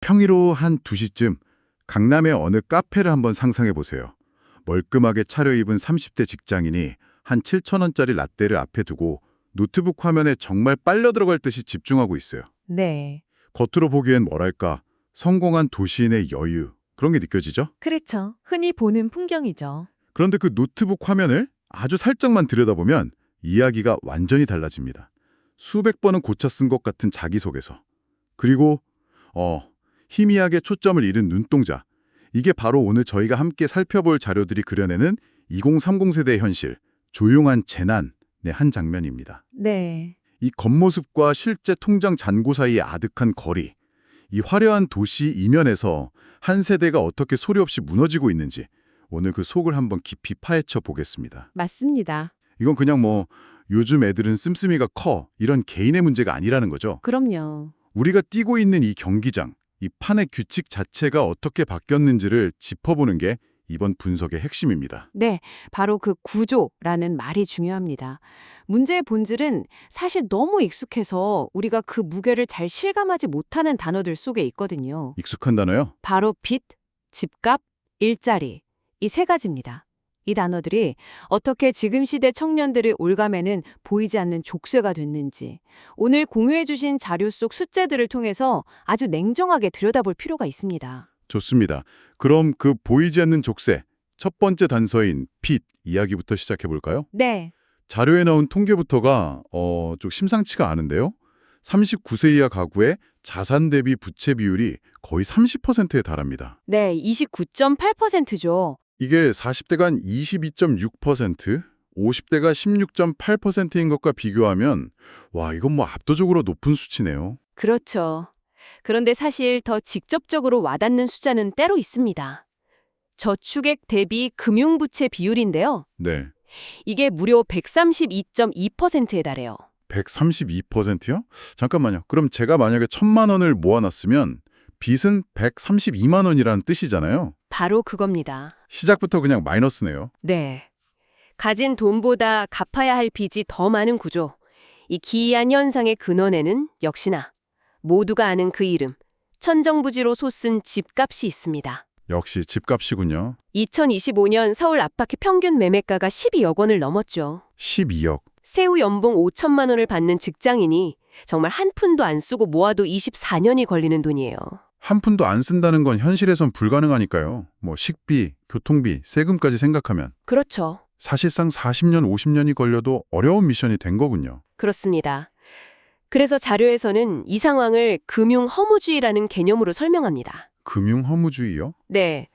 평일 오후 한 2시쯤 강남의 어느 카페를 한번 상상해 보세요. 멀끔하게 차려입은 30대 직장인이 한 7천원짜리 라떼를 앞에 두고 노트북 화면에 정말 빨려 들어갈 듯이 집중하고 있어요. 네. 겉으로 보기엔 뭐랄까 성공한 도시인의 여유 그런 게 느껴지죠? 그렇죠. 흔히 보는 풍경이죠. 그런데 그 노트북 화면을 아주 살짝만 들여다보면 이야기가 완전히 달라집니다. 수백 번은 고쳐 쓴 것 같은 자기소개서. 그리고 어 희미하게 초점을 잃은 눈동자. 이게 바로 오늘 저희가 함께 살펴볼 자료들이 그려내는 2030 세대의 현실, 조용한 재난의 한 장면입니다. 네. 이 겉모습과 실제 통장 잔고 사이의 아득한 거리, 이 화려한 도시 이면에서 한 세대가 어떻게 소리 없이 무너지고 있는지 오늘 그 속을 한번 깊이 파헤쳐 보겠습니다. 맞습니다. 이건 그냥 뭐 요즘 애들은 씀씀이가 커 이런 개인의 문제가 아니라는 거죠. 그럼요. 우리가 뛰고 있는 이 경기장, 이 판의 규칙 자체가 어떻게 바뀌었는지를 짚어보는 게 이번 분석의 핵심입니다. 네, 바로 그 구조라는 말이 중요합니다. 문제의 본질은 사실 너무 익숙해서 우리가 그 무게를 잘 실감하지 못하는 단어들 속에 있거든요. 익숙한 단어요? 바로 빚, 집값, 일자리. 이 세 가지입니다. 이 단어들이 어떻게 지금 시대 청년들의 올감에는 보이지 않는 족쇄가 됐는지 오늘 공유해 주신 자료 속 숫자들을 통해서 아주 냉정하게 들여다볼 필요가 있습니다. 좋습니다. 그럼 그 보이지 않는 족쇄, 첫 번째 단서인 빚 이야기부터 시작해 볼까요? 네. 자료에 나온 통계부터가 어, 좀 심상치가 않은데요. 39세 이하 가구의 자산 대비 부채 비율이 거의 30%에 달합니다. 네, 29.8%죠. 이게 40대가 한 22.6%, 50대가 16.8%인 것과 비교하면 와, 이건 뭐 압도적으로 높은 수치네요. 그렇죠. 그런데 사실 더 직접적으로 와닿는 숫자는 때로 있습니다. 저축액 대비 금융부채 비율인데요. 네. 이게 무려 132.2%에 달해요. 132%요? 잠깐만요. 그럼 제가 만약에 천만 원을 모아놨으면 빚은 132만 원이라는 뜻이잖아요. 바로 그겁니다. 시작부터 그냥 마이너스네요. 네. 가진 돈보다 갚아야 할 빚이 더 많은 구조. 이 기이한 현상의 근원에는 역시나 모두가 아는 그 이름, 천정부지로 솟은 집값이 있습니다. 역시 집값이군요. 2025년 서울 아파트 평균 매매가가 12억 원을 넘었죠. 12억. 세후 연봉 5천만 원을 받는 직장인이 정말 한 푼도 안 쓰고 모아도 24년이 걸리는 돈이에요. 한 푼도 안 쓴다는 건 현실에선 불가능하니까요. 뭐 식비, 교통비, 세금까지 생각하면 그렇죠. 사실상 40년, 50년이 걸려도 어려운 미션이 된 거군요. 그렇습니다. 그래서 자료에서는 이 상황을 금융 허무주의라는 개념으로 설명합니다. 금융 허무주의요? 네.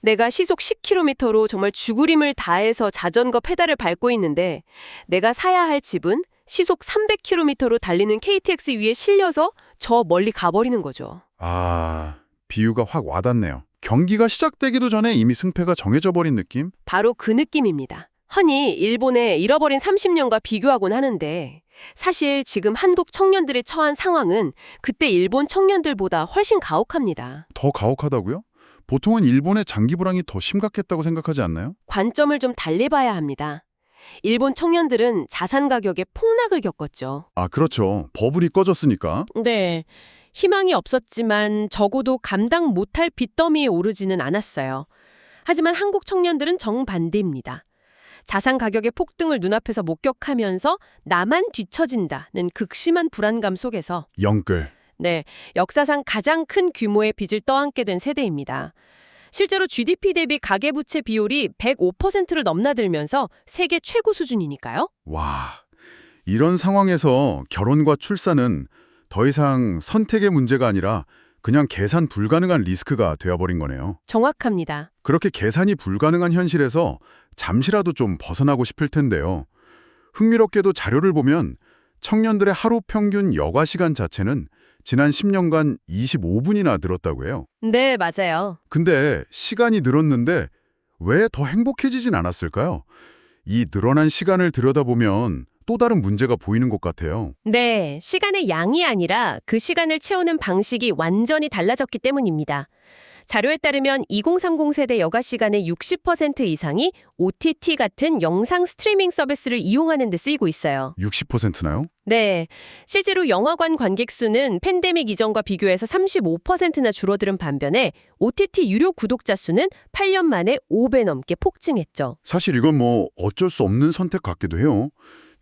내가 시속 10km로 정말 죽으림을 다해서 자전거 페달을 밟고 있는데 내가 사야 할 집은 시속 300km로 달리는 KTX 위에 실려서 저 멀리 가버리는 거죠. 아, 비유가 확 와닿네요. 경기가 시작되기도 전에 이미 승패가 정해져 버린 느낌? 바로 그 느낌입니다. 흔히 일본의 잃어버린 30년과 비교하곤 하는데 사실 지금 한국 청년들의 처한 상황은 그때 일본 청년들보다 훨씬 가혹합니다. 더 가혹하다고요? 보통은 일본의 장기 불황이 더 심각했다고 생각하지 않나요? 관점을 좀 달리 봐야 합니다. 일본 청년들은 자산 가격의 폭락을 겪었죠. 아, 그렇죠. 버블이 꺼졌으니까. 네. 희망이 없었지만 적어도 감당 못할 빚더미에 오르지는 않았어요. 하지만 한국 청년들은 정반대입니다. 자산 가격의 폭등을 눈앞에서 목격하면서 나만 뒤처진다는 극심한 불안감 속에서 영끌. 네, 역사상 가장 큰 규모의 빚을 떠안게 된 세대입니다. 실제로 GDP 대비 가계부채 비율이 105%를 넘나들면서 세계 최고 수준이니까요. 와, 이런 상황에서 결혼과 출산은 더 이상 선택의 문제가 아니라 그냥 계산 불가능한 리스크가 되어버린 거네요. 정확합니다. 그렇게 계산이 불가능한 현실에서 잠시라도 좀 벗어나고 싶을 텐데요. 흥미롭게도 자료를 보면 청년들의 하루 평균 여가 시간 자체는 지난 10년간 25분이나 늘었다고 해요. 네, 맞아요. 근데 시간이 늘었는데 왜 더 행복해지진 않았을까요? 이 늘어난 시간을 들여다보면 또 다른 문제가 보이는 것 같아요. 네, 시간의 양이 아니라 그 시간을 채우는 방식이 완전히 달라졌기 때문입니다. 자료에 따르면 2030 세대 여가 시간의 60% 이상이 OTT 같은 영상 스트리밍 서비스를 이용하는 데 쓰이고 있어요. 60%나요? 네, 실제로 영화관 관객 수는 팬데믹 이전과 비교해서 35%나 줄어든 반면에 OTT 유료 구독자 수는 8년 만에 5배 넘게 폭증했죠. 사실 이건 뭐 어쩔 수 없는 선택 같기도 해요.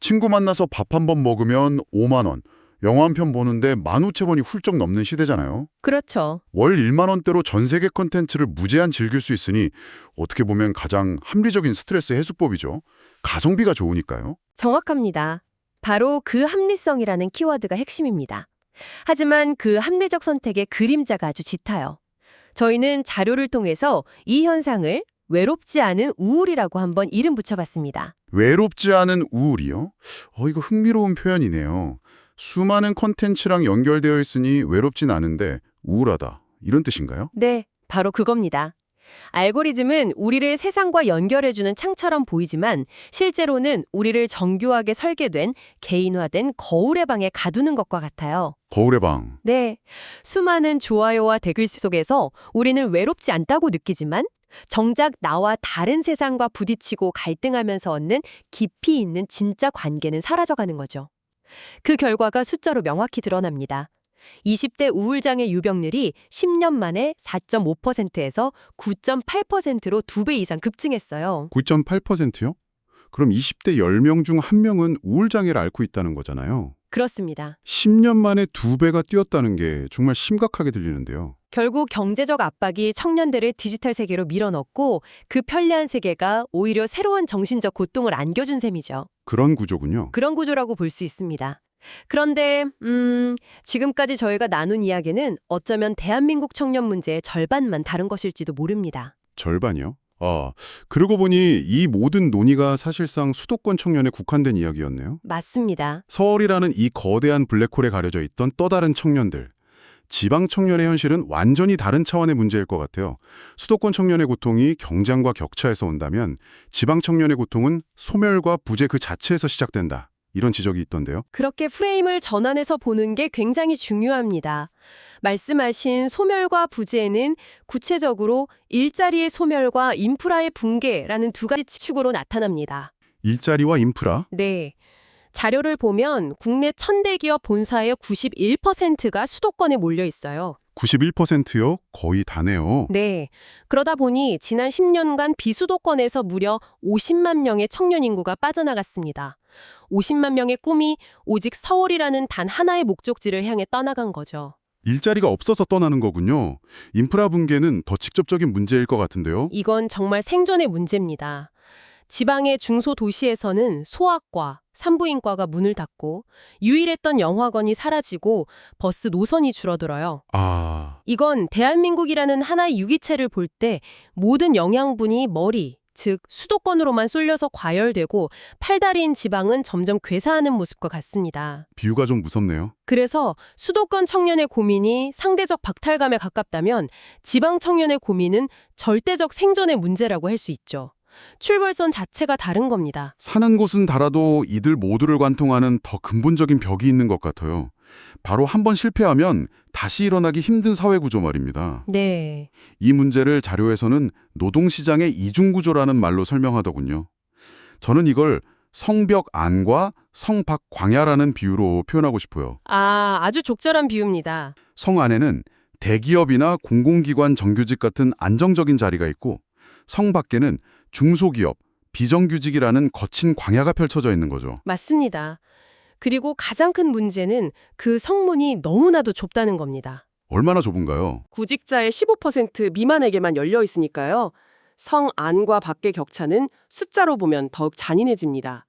친구 만나서 밥 한 번 먹으면 5만 원, 영화 한 편 보는데 15,000원이 훌쩍 넘는 시대잖아요. 그렇죠. 월 1만 원대로 전 세계 컨텐츠를 무제한 즐길 수 있으니 어떻게 보면 가장 합리적인 스트레스 해소법이죠. 가성비가 좋으니까요. 정확합니다. 바로 그 합리성이라는 키워드가 핵심입니다. 하지만 그 합리적 선택의 그림자가 아주 짙어요. 저희는 자료를 통해서 이 현상을 외롭지 않은 우울이라고 한번 이름 붙여봤습니다. 외롭지 않은 우울이요? 어, 이거 흥미로운 표현이네요. 수많은 컨텐츠랑 연결되어 있으니 외롭진 않은데 우울하다. 이런 뜻인가요? 네, 바로 그겁니다. 알고리즘은 우리를 세상과 연결해주는 창처럼 보이지만 실제로는 우리를 정교하게 설계된 개인화된 거울의 방에 가두는 것과 같아요. 거울의 방. 네. 수많은 좋아요와 댓글 속에서 우리는 외롭지 않다고 느끼지만 정작 나와 다른 세상과 부딪히고 갈등하면서 얻는 깊이 있는 진짜 관계는 사라져가는 거죠. 그 결과가 숫자로 명확히 드러납니다. 20대 우울장애 유병률이 10년 만에 4.5%에서 9.8%로 2배 이상 급증했어요. 9.8%요? 그럼 20대 10명 중 1명은 우울장애를 앓고 있다는 거잖아요. 그렇습니다. 10년 만에 두 배가 뛰었다는 게 정말 심각하게 들리는데요. 결국 경제적 압박이 청년들을 디지털 세계로 밀어넣고 그 편리한 세계가 오히려 새로운 정신적 고통을 안겨준 셈이죠. 그런 구조군요. 그런 구조라고 볼 수 있습니다. 그런데 음, 지금까지 저희가 나눈 이야기는 어쩌면 대한민국 청년 문제의 절반만 다른 것일지도 모릅니다. 절반이요? 아, 그러고 보니 이 모든 논의가 사실상 수도권 청년에 국한된 이야기였네요. 맞습니다. 서울이라는 이 거대한 블랙홀에 가려져 있던 또 다른 청년들. 지방 청년의 현실은 완전히 다른 차원의 문제일 것 같아요. 수도권 청년의 고통이 경쟁과 격차에서 온다면 지방 청년의 고통은 소멸과 부재 그 자체에서 시작된다. 이런 지적이 있던데요. 그렇게 프레임을 전환해서 보는 게 굉장히 중요합니다. 말씀하신 소멸과 부재는 구체적으로 일자리의 소멸과 인프라의 붕괴라는 두 가지 축으로 나타납니다. 일자리와 인프라, 네. 자료를 보면 국내 천대 기업 본사의 91%가 수도권에 몰려 있어요. 91%요? 거의 다네요. 네. 그러다 보니 지난 10년간 비수도권에서 무려 50만 명의 청년 인구가 빠져나갔습니다. 50만 명의 꿈이 오직 서울이라는 단 하나의 목적지를 향해 떠나간 거죠. 일자리가 없어서 떠나는 거군요. 인프라 붕괴는 더 직접적인 문제일 것 같은데요. 이건 정말 생존의 문제입니다. 지방의 중소도시에서는 소아과, 산부인과가 문을 닫고 유일했던 영화관이 사라지고 버스 노선이 줄어들어요. 아, 이건 대한민국이라는 하나의 유기체를 볼 때 모든 영양분이 머리, 즉 수도권으로만 쏠려서 과열되고 팔다리인 지방은 점점 괴사하는 모습과 같습니다. 비유가 좀 무섭네요. 그래서 수도권 청년의 고민이 상대적 박탈감에 가깝다면 지방 청년의 고민은 절대적 생존의 문제라고 할 수 있죠. 출발선 자체가 다른 겁니다. 사는 곳은 달아도 이들 모두를 관통하는 더 근본적인 벽이 있는 것 같아요. 바로 한 번 실패하면 다시 일어나기 힘든 사회 구조 말입니다. 네. 이 문제를 자료에서는 노동시장의 이중구조라는 말로 설명하더군요. 저는 이걸 성벽 안과 성밖 광야라는 비유로 표현하고 싶어요. 아, 아주 적절한 비유입니다. 성 안에는 대기업이나 공공기관 정규직 같은 안정적인 자리가 있고 성 밖에는 중소기업, 비정규직이라는 거친 광야가 펼쳐져 있는 거죠. 맞습니다. 그리고 가장 큰 문제는 그 성문이 너무나도 좁다는 겁니다. 얼마나 좁은가요? 구직자의 15% 미만에게만 열려 있으니까요. 성 안과 밖의 격차는 숫자로 보면 더욱 잔인해집니다.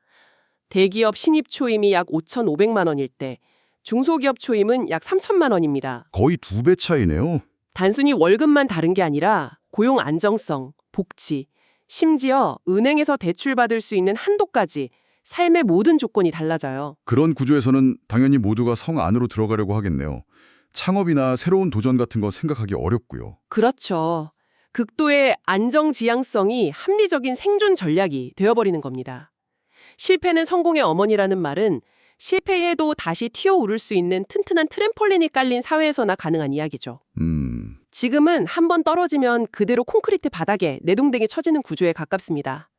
대기업 신입 초임이 약 5,500만 원일 때 중소기업 초임은 약 3천만 원입니다. 거의 두 배 차이네요. 단순히 월급만 다른 게 아니라 고용 안정성, 복지, 심지어 은행에서 대출받을 수 있는 한도까지 삶의 모든 조건이 달라져요. 그런 구조에서는 당연히 모두가 성 안으로 들어가려고 하겠네요. 창업이나 새로운 도전 같은 거 생각하기 어렵고요. 그렇죠. 극도의 안정지향성이 합리적인 생존 전략이 되어버리는 겁니다. 실패는 성공의 어머니라는 말은 실패해도 다시 튀어오를 수 있는 튼튼한 트램폴린이 깔린 사회에서나 가능한 이야기죠. 음, 지금은 한 번 떨어지면 그대로 콘크리트 바닥에 내동댕이 쳐지는 구조에 가깝습니다.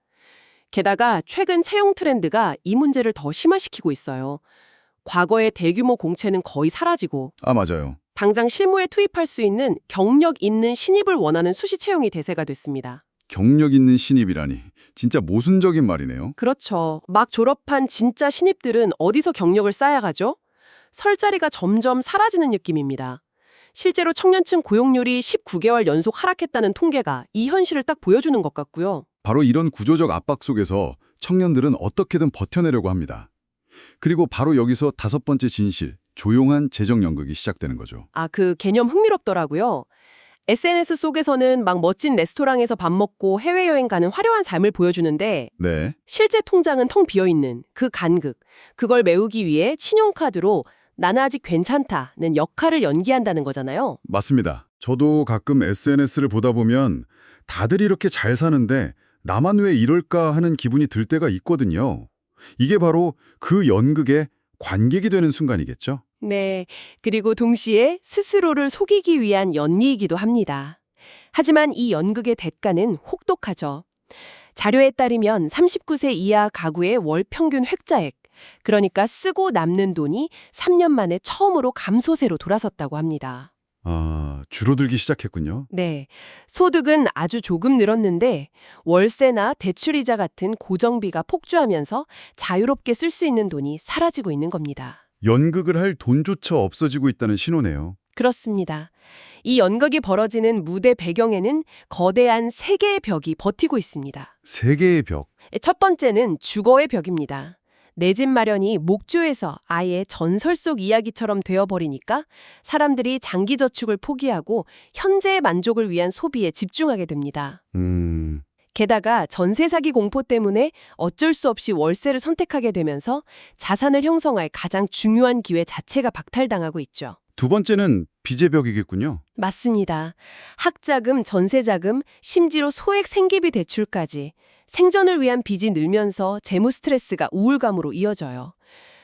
게다가 최근 채용 트렌드가 이 문제를 더 심화시키고 있어요. 과거의 대규모 공채는 거의 사라지고 아 맞아요. 당장 실무에 투입할 수 있는 경력 있는 신입을 원하는 수시 채용이 대세가 됐습니다. 경력 있는 신입이라니 진짜 모순적인 말이네요. 그렇죠. 막 졸업한 진짜 신입들은 어디서 경력을 쌓아야 가죠? 설 자리가 점점 사라지는 느낌입니다. 실제로 청년층 고용률이 19개월 연속 하락했다는 통계가 이 현실을 딱 보여주는 것 같고요. 바로 이런 구조적 압박 속에서 청년들은 어떻게든 버텨내려고 합니다. 그리고 바로 여기서 다섯 번째 진실, 조용한 재정 연극이 시작되는 거죠. 아, 그 개념 흥미롭더라고요. SNS 속에서는 막 멋진 레스토랑에서 밥 먹고 해외여행 가는 화려한 삶을 보여주는데 네. 실제 통장은 텅 비어있는 그 간극. 그걸 메우기 위해 신용카드로 나는 아직 괜찮다는 역할을 연기한다는 거잖아요. 맞습니다. 저도 가끔 SNS를 보다 보면 다들 이렇게 잘 사는데 나만 왜 이럴까 하는 기분이 들 때가 있거든요. 이게 바로 그 연극의 관객이 되는 순간이겠죠? 네. 그리고 동시에 스스로를 속이기 위한 연기이기도 합니다. 하지만 이 연극의 대가는 혹독하죠. 자료에 따르면 39세 이하 가구의 월 평균 획자액, 그러니까 쓰고 남는 돈이 3년 만에 처음으로 감소세로 돌아섰다고 합니다. 아, 줄어들기 시작했군요. 네. 소득은 아주 조금 늘었는데 월세나 대출이자 같은 고정비가 폭주하면서 자유롭게 쓸 수 있는 돈이 사라지고 있는 겁니다. 연극을 할 돈조차 없어지고 있다는 신호네요. 그렇습니다. 이 연극이 벌어지는 무대 배경에는 거대한 세 개의 벽이 버티고 있습니다. 세계의 벽. 첫 번째는 주거의 벽입니다. 내 집 마련이 목조에서 아예 전설 속 이야기처럼 되어버리니까 사람들이 장기 저축을 포기하고 현재의 만족을 위한 소비에 집중하게 됩니다. 음, 게다가 전세 사기 공포 때문에 어쩔 수 없이 월세를 선택하게 되면서 자산을 형성할 가장 중요한 기회 자체가 박탈당하고 있죠. 두 번째는 빚의 벽이겠군요. 맞습니다. 학자금, 전세자금, 심지어 소액 생계비 대출까지 생존을 위한 빚이 늘면서 재무 스트레스가 우울감으로 이어져요.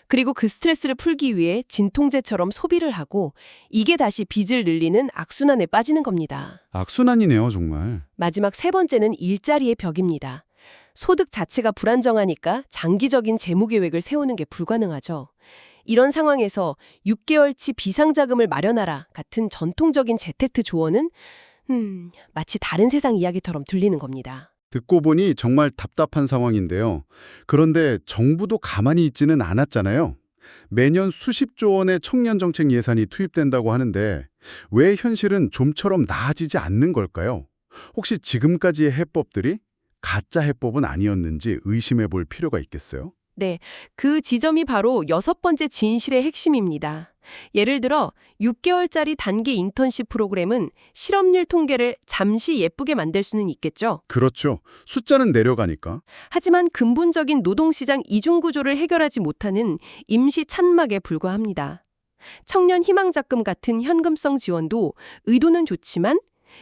그리고 그 스트레스를 풀기 위해 진통제처럼 소비를 하고 이게 다시 빚을 늘리는 악순환에 빠지는 겁니다. 악순환이네요, 정말. 마지막 세 번째는 일자리의 벽입니다. 소득 자체가 불안정하니까 장기적인 재무 계획을 세우는 게 불가능하죠. 이런 상황에서 6개월치 비상자금을 마련하라 같은 전통적인 재테크 조언은 음, 마치 다른 세상 이야기처럼 들리는 겁니다. 듣고 보니 정말 답답한 상황인데요. 그런데 정부도 가만히 있지는 않았잖아요. 매년 수십조 원의 청년 정책 예산이 투입된다고 하는데 왜 현실은 좀처럼 나아지지 않는 걸까요? 혹시 지금까지의 해법들이 가짜 해법은 아니었는지 의심해 볼 필요가 있겠어요? 네, 그 지점이 바로 여섯 번째 진실의 핵심입니다. 예를 들어 6개월짜리 단기 인턴십 프로그램은 실업률 통계를 잠시 예쁘게 만들 수는 있겠죠. 그렇죠. 숫자는 내려가니까. 하지만 근본적인 노동시장 이중구조를 해결하지 못하는 임시 찬막에 불과합니다. 청년 희망자금 같은 현금성 지원도 의도는 좋지만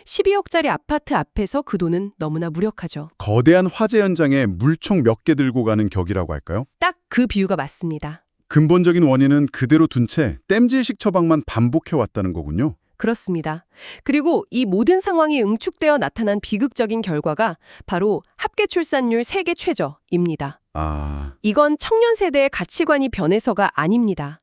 12억짜리 아파트 앞에서 그 돈은 너무나 무력하죠. 거대한 화재 현장에 물총 몇 개 들고 가는 격이라고 할까요? 딱 그 비유가 맞습니다. 근본적인 원인은 그대로 둔 채 땜질식 처방만 반복해 왔다는 거군요. 그렇습니다. 그리고 이 모든 상황이 응축되어 나타난 비극적인 결과가 바로 합계 출산율 세계 최저입니다. 아, 이건 청년 세대의 가치관이 변해서가 아닙니다.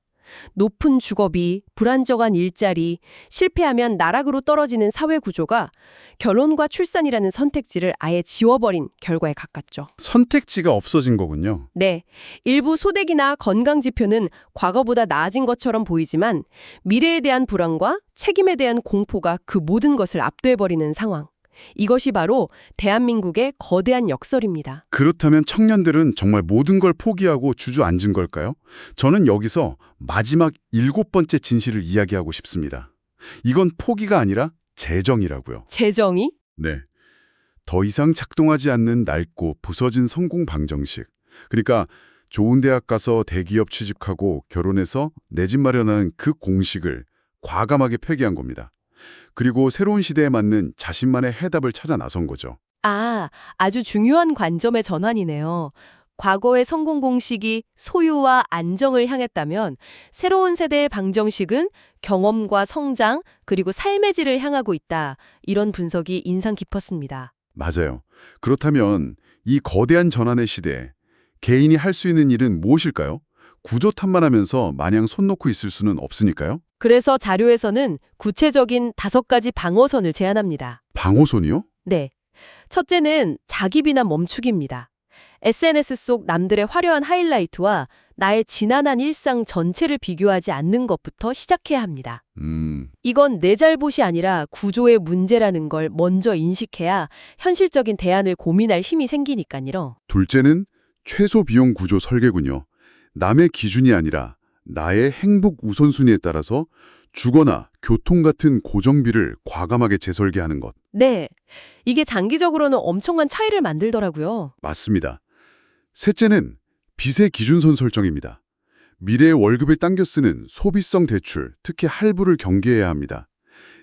높은 주거비, 불안정한 일자리, 실패하면 나락으로 떨어지는 사회 구조가 결혼과 출산이라는 선택지를 아예 지워버린 결과에 가깝죠. 선택지가 없어진 거군요. 네, 일부 소득이나 건강 지표는 과거보다 나아진 것처럼 보이지만 미래에 대한 불안과 책임에 대한 공포가 그 모든 것을 압도해버리는 상황. 이것이 바로 대한민국의 거대한 역설입니다. 그렇다면 청년들은 정말 모든 걸 포기하고 주저앉은 걸까요? 저는 여기서 마지막 일곱 번째 진실을 이야기하고 싶습니다. 이건 포기가 아니라 재정이라고요. 재정이? 네. 더 이상 작동하지 않는 낡고 부서진 성공 방정식. 그러니까 좋은 대학 가서 대기업 취직하고 결혼해서 내 집 마련하는 그 공식을 과감하게 폐기한 겁니다. 그리고 새로운 시대에 맞는 자신만의 해답을 찾아 나선 거죠. 아, 아주 중요한 관점의 전환이네요. 과거의 성공 공식이 소유와 안정을 향했다면 새로운 세대의 방정식은 경험과 성장 그리고 삶의 질을 향하고 있다. 이런 분석이 인상 깊었습니다. 맞아요. 그렇다면 이 거대한 전환의 시대에 개인이 할 수 있는 일은 무엇일까요? 구조 탐만하면서 마냥 손 놓고 있을 수는 없으니까요. 그래서 자료에서는 구체적인 다섯 가지 방어선을 제안합니다. 방호손이요? 네. 첫째는 자기 비난 멈추기입니다. SNS 속 남들의 화려한 하이라이트와 나의 지난한 일상 전체를 비교하지 않는 것부터 시작해야 합니다. 음, 이건 내 잘못이 아니라 구조의 문제라는 걸 먼저 인식해야 현실적인 대안을 고민할 힘이 생기니까요. 둘째는 최소 비용 구조 설계군요. 남의 기준이 아니라 나의 행복 우선순위에 따라서 주거나 교통 같은 고정비를 과감하게 재설계하는 것. 네. 이게 장기적으로는 엄청난 차이를 만들더라고요. 맞습니다. 셋째는 빚의 기준선 설정입니다. 미래의 월급을 당겨 쓰는 소비성 대출, 특히 할부를 경계해야 합니다.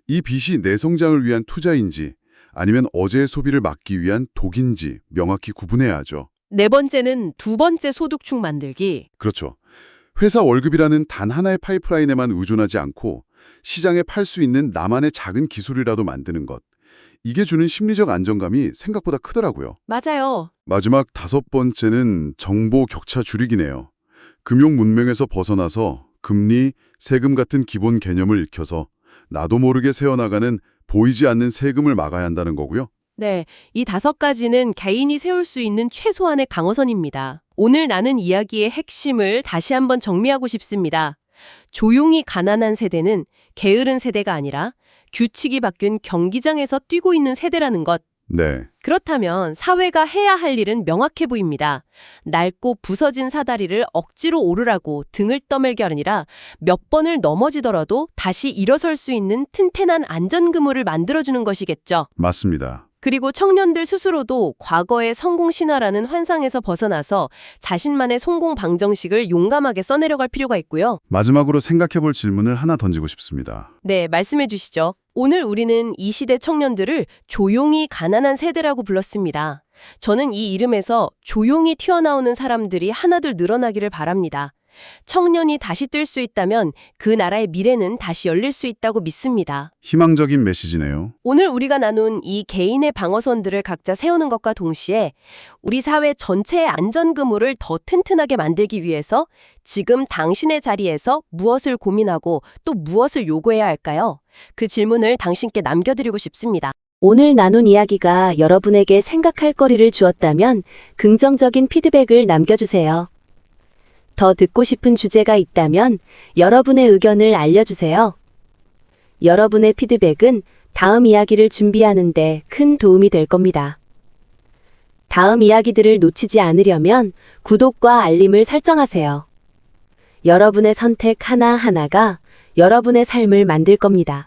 이 빚이 내 성장을 위한 투자인지 아니면 어제의 소비를 막기 위한 독인지 명확히 구분해야 하죠. 네 번째는 두 번째 소득축 만들기. 그렇죠. 회사 월급이라는 단 하나의 파이프라인에만 의존하지 않고 시장에 팔 수 있는 나만의 작은 기술이라도 만드는 것. 이게 주는 심리적 안정감이 생각보다 크더라고요. 맞아요. 마지막 다섯 번째는 정보 격차 줄이기네요. 금융 문명에서 벗어나서 금리, 세금 같은 기본 개념을 익혀서 나도 모르게 새어나가는 보이지 않는 세금을 막아야 한다는 거고요. 네, 이 다섯 가지는 개인이 세울 수 있는 최소한의 강어선입니다. 오늘 나는 이야기의 핵심을 다시 한번 정리하고 싶습니다. 조용히 가난한 세대는 게으른 세대가 아니라 규칙이 바뀐 경기장에서 뛰고 있는 세대라는 것. 네, 그렇다면 사회가 해야 할 일은 명확해 보입니다. 낡고 부서진 사다리를 억지로 오르라고 등을 떠밀게 아니라 몇 번을 넘어지더라도 다시 일어설 수 있는 튼튼한 안전그물을 만들어주는 것이겠죠. 맞습니다. 그리고 청년들 스스로도 과거의 성공 신화라는 환상에서 벗어나서 자신만의 성공 방정식을 용감하게 써내려갈 필요가 있고요. 마지막으로 생각해 볼 질문을 하나 던지고 싶습니다. 네, 말씀해 주시죠. 오늘 우리는 이 시대 청년들을 조용히 가난한 세대라고 불렀습니다. 저는 이 이름에서 조용히 튀어나오는 사람들이 하나둘 늘어나기를 바랍니다. 청년이 다시 뛸수 있다면 그 나라의 미래는 다시 열릴 수 있다고 믿습니다. 희망적인 메시지네요. 오늘 우리가 나눈 이 개인의 방어선들을 각자 세우는 것과 동시에 우리 사회 전체의 안전그물을 더 튼튼하게 만들기 위해서 지금 당신의 자리에서 무엇을 고민하고 또 무엇을 요구해야 할까요? 그 질문을 당신께 남겨드리고 싶습니다. 오늘 나눈 이야기가 여러분에게 생각할 거리를 주었다면 긍정적인 피드백을 남겨주세요. 더 듣고 싶은 주제가 있다면 여러분의 의견을 알려주세요. 여러분의 피드백은 다음 이야기를 준비하는데 큰 도움이 될 겁니다. 다음 이야기들을 놓치지 않으려면 구독과 알림을 설정하세요. 여러분의 선택 하나하나가 여러분의 삶을 만들 겁니다.